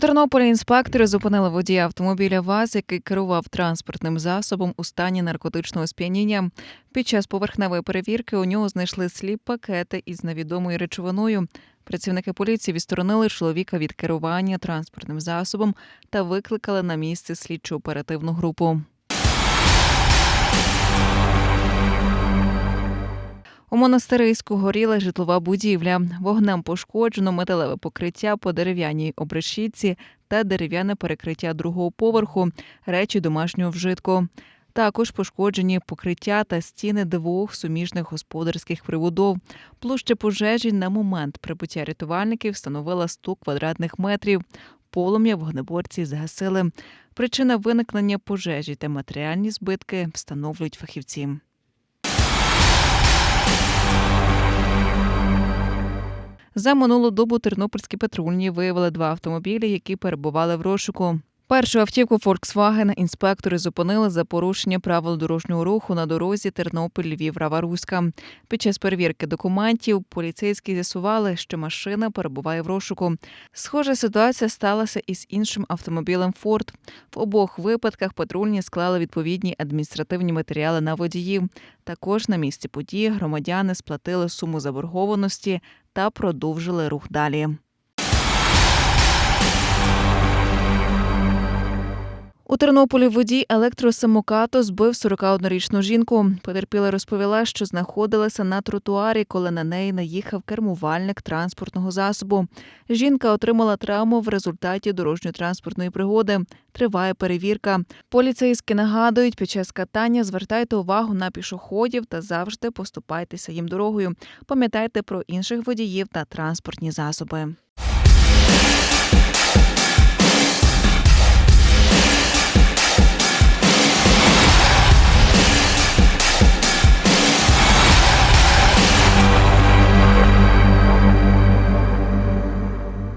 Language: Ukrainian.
У Тернополі інспектори зупинили водія автомобіля ВАЗ, який керував транспортним засобом у стані наркотичного сп'яніння. Під час поверхневої перевірки у нього знайшли сліп пакети із невідомою речовиною. Працівники поліції відсторонили чоловіка від керування транспортним засобом та викликали на місце слідчу оперативну групу. У монастириську горіла житлова будівля. Вогнем пошкоджено металеве покриття по дерев'яній обрешітці та дерев'яне перекриття другого поверху, речі домашнього вжитку. Також пошкоджені покриття та стіни двох суміжних господарських прибудов. Площа пожежі на момент прибуття рятувальників становила 100 квадратних метрів. Полум'я вогнеборці згасили. Причина виникнення пожежі та матеріальні збитки встановлюють фахівці. За минулу добу тернопільські патрульні виявили два автомобілі, які перебували в розшуку. Першу автівку Volkswagen інспектори зупинили за порушення правил дорожнього руху на дорозі Тернопіль Львів Рава Руська. Під час перевірки документів поліцейські з'ясували, що машина перебуває в розшуку. Схожа ситуація сталася із іншим автомобілем Ford. В обох випадках патрульні склали відповідні адміністративні матеріали на водіїв. Також на місці події громадяни сплатили суму заборгованості та продовжили рух далі. У Тернополі водій електросамокату збив 41-річну жінку. Потерпіла розповіла, що знаходилася на тротуарі, коли на неї наїхав кермувальник транспортного засобу. Жінка отримала травму в результаті дорожньо-транспортної пригоди. Триває перевірка. Поліцейські нагадують, під час катання звертайте увагу на пішоходів та завжди поступайтеся їм дорогою. Пам'ятайте про інших водіїв та транспортні засоби.